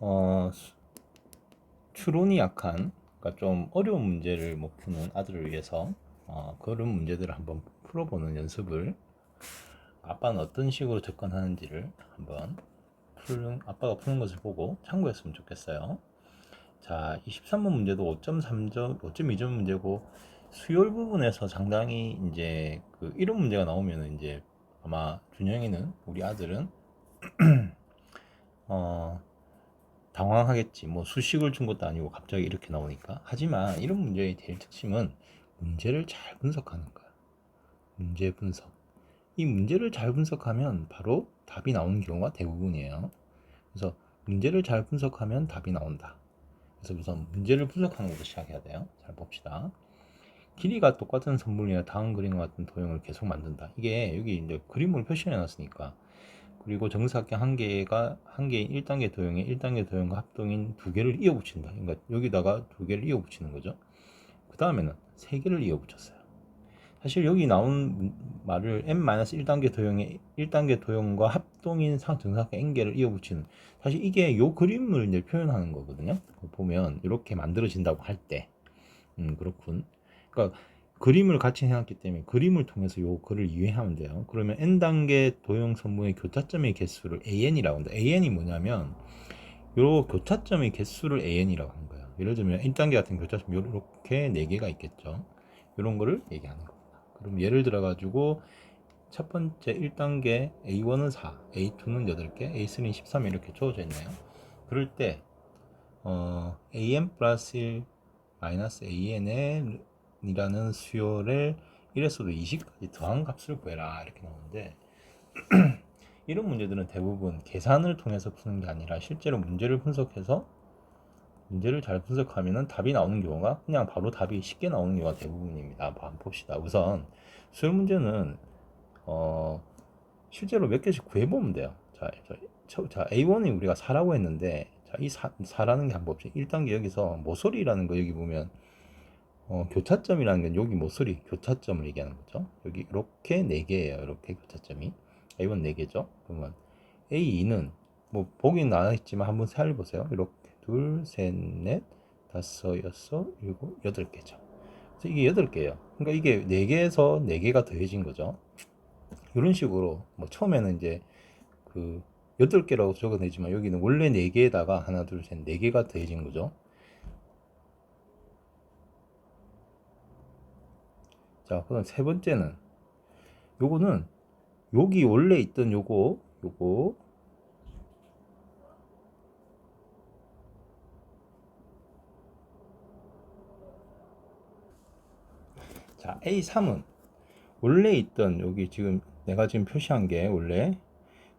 어, 수- 추론이 약한, 그러니까 좀 어려운 문제를 못 푸는 아들을 위해서 어, 그런 문제들을 한번 풀어보는 연습을 아빠는 어떤 식으로 접근하는지를 한번 푸는 아빠가 푸는 것을 보고 참고했으면 좋겠어요. 자, 23번 문제도 5.3점, 5.2점 문제고 수열 부분에서 상당히 이제 그 이런 문제가 나오면은 이제 아마 준영이는 우리 아들은 어 당황하겠지. 뭐 수식을 준 것도 아니고 갑자기 이렇게 나오니까. 하지만 이런 문제의 제일 특징은 문제를 잘 분석하는 거야. 문제 분석. 이 문제를 잘 분석하면 바로 답이 나오는 경우가 대부분이에요. 그래서 문제를 잘 분석하면 답이 나온다. 그래서 우선 문제를 분석하는 것부터 시작해야 돼요. 잘 봅시다. 길이가 똑같은 선물이나 다음 그림과 같은 도형을 계속 만든다. 이게 여기 이제 그림을 표시해 놨으니까 그리고 정사각형 한 개가 한 개인 1단계 도형에 1단계 도형과 합동인 두 개를 이어 붙인다. 그러니까 여기다가 두 개를 이어 붙이는 거죠. 그 다음에는 세 개를 이어 붙였어요. 사실 여기 나온 말을 n-1단계 도형에 1단계 도형과 합동인 상 정사각형 n개를 이어 붙이는 사실 이게 요 그림을 이제 표현하는 거거든요. 보면 이렇게 만들어진다고 할 때, 음 그렇군. 그러니까 그림을 같이 해놨기 때문에 그림을 통해서 요 글을 이해하면 돼요. 그러면 n 단계 도형 선분의 교차점의 개수를 an이라고 한다. an이 뭐냐면 요 교차점의 개수를 an이라고 하는 거예요. 예를 들면 1단계 같은 교차점 이렇게 네 개가 있겠죠. 이런 거를 얘기하는 겁니다. 그럼 예를 들어 가지고 첫 번째 1단계 A1은 4, A2는 8개, A3는 13 이렇게 주어져 있네요. 그럴 때 어, AN 플러스 1 마이너스 AN의 이라는 수열을 1에서도 20까지 더한 값을 구해라 이렇게 나오는데 이런 문제들은 대부분 계산을 통해서 푸는 게 아니라 실제로 문제를 분석해서 문제를 잘 분석하면 답이 나오는 경우가 그냥 바로 답이 쉽게 나오는 경우가 대부분입니다. 한번 봅시다. 우선 수열 문제는 어 실제로 몇 개씩 구해보면 돼요. 자, 자, 자 A1이 우리가 4라고 했는데 자, 이 4, 4라는 게 한번 봅시다. 1단계 여기서 모서리라는 거 여기 보면 어, 교차점이라는 건 여기 모서리 교차점을 얘기하는 거죠. 여기 이렇게 네 개예요. 이렇게 교차점이 A1 네 개죠. 그러면 A2는 뭐 보기는 안 했지만 한번 살펴보세요. 이렇게 둘, 셋, 넷, 다섯, 여섯, 일곱, 여덟 개죠. 그래서 이게 여덟 개예요. 그러니까 이게 네 개에서 네 개가 더해진 거죠. 이런 식으로 뭐 처음에는 이제 그 여덟 개라고 적어내지만 여기는 원래 네 개에다가 하나, 둘, 셋, 네 개가 더해진 거죠. 자, 그럼 세 번째는 요거는 여기 원래 있던 요거 요거 자, A3은 원래 있던 여기 지금 내가 지금 표시한 게 원래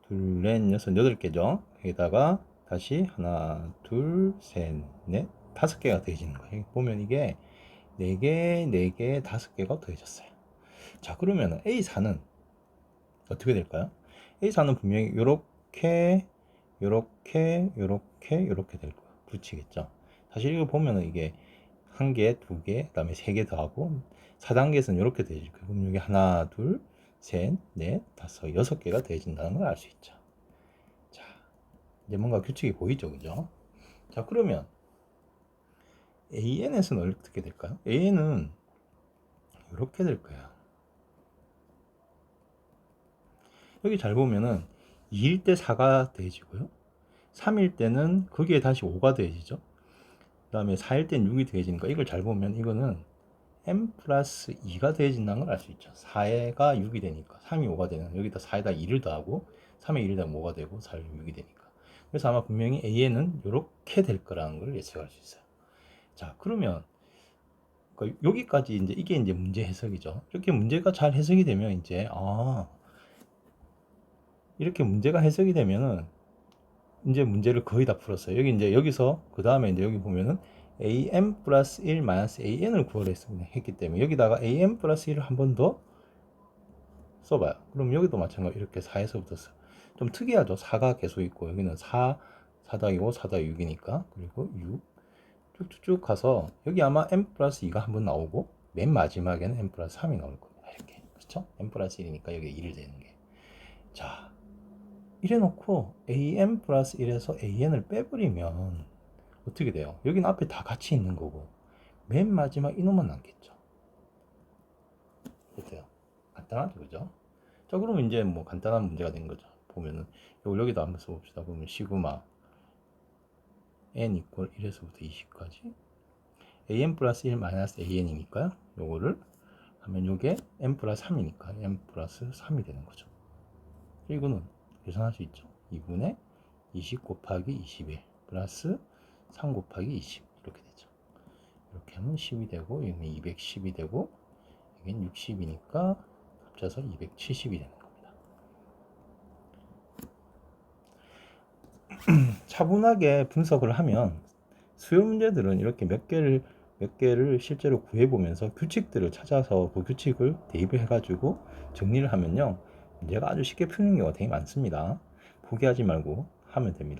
둘, 넷, 여섯, 여덟 개죠. 여기다가 다시 하나, 둘, 셋, 넷, 다섯 개가 더해지는 거예요. 보면 이게 4개, 4개, 5개가 더해졌어요. 자, 그러면 A4는 어떻게 될까요? A4는 분명히 이렇게, 이렇게, 이렇게, 이렇게 될 거예요. 붙이겠죠. 사실 이거 보면은 이게 한 개, 두 개, 그 다음에 세 개 더하고 4단계에서는 이렇게 더해질 거예요. 그럼 여기 하나, 둘, 셋, 넷, 다섯, 여섯 개가 더해진다는 걸 알 수 있죠. 자, 이제 뭔가 규칙이 보이죠, 그죠? 자, 그러면 AN에서는 어떻게 될까요? AN은 이렇게 될 거예요. 여기 잘 보면은 2일 때 4가 더해지고요. 3일 때는 거기에 다시 5가 더해지죠. 그 다음에 4일 때는 6이 더해지니까 이걸 잘 보면 이거는 m 플러스 2가 더해진다는 걸 알 수 있죠. 4가 6이 되니까 3이 5가 되는 여기다 4에다 2를 더하고 3에 1을 더하면 5가 되고 4에 6이 되니까 그래서 아마 분명히 AN은 이렇게 될 거라는 걸 예측할 수 있어요. 자, 그러면 그 여기까지 이제 이게 이제 문제 해석이죠. 이렇게 문제가 잘 해석이 되면 이제 아 이렇게 문제가 해석이 되면은 이제 문제를 거의 다 풀었어요. 여기 이제 여기서 그 다음에 이제 여기 보면은 am 플러스 1 마이너스 an을 구하려 했기 때문에 여기다가 am 플러스 1을 한 번 더 써봐요. 그럼 여기도 마찬가지 이렇게 4에서부터 써. 좀 특이하죠. 4가 계속 있고 여기는 4 4다이고 4다 6이니까 그리고 6 쭉쭉쭉 가서 여기 아마 m 플러스 2가 한번 나오고 맨 마지막에는 m 플러스 3이 나올 겁니다. 이렇게 그렇죠? m 플러스 1이니까 여기 2를 되는 게. 자 이래 놓고 an 플러스 1에서 an을 빼버리면 어떻게 돼요? 여기는 앞에 다 같이 있는 거고 맨 마지막 이놈만 남겠죠. 어때요? 간단하죠, 그죠? 자, 그러면 이제 뭐 간단한 문제가 된 거죠. 보면은 여기다 한번 써봅시다. 보면 시그마 n 이퀄 1에서부터 20까지 an 플러스 1 마이너스 an이니까요. 요거를 하면 요게 n 플러스 3이니까 n 플러스 3이 되는 거죠. 이거는 계산할 수 있죠. 2분의 20 곱하기 21 플러스 3 곱하기 20 이렇게 되죠. 이렇게 하면 10이 되고 여기는 210이 되고 여기는 60이니까 합쳐서 270이 되는 겁니다. 차분하게 분석을 하면 수요 문제들은 이렇게 몇 개를 몇 개를 실제로 구해 보면서 규칙들을 찾아서 그 규칙을 대입을 해가지고 정리를 하면요 문제가 아주 쉽게 푸는 경우가 되게 많습니다. 포기하지 말고 하면 됩니다.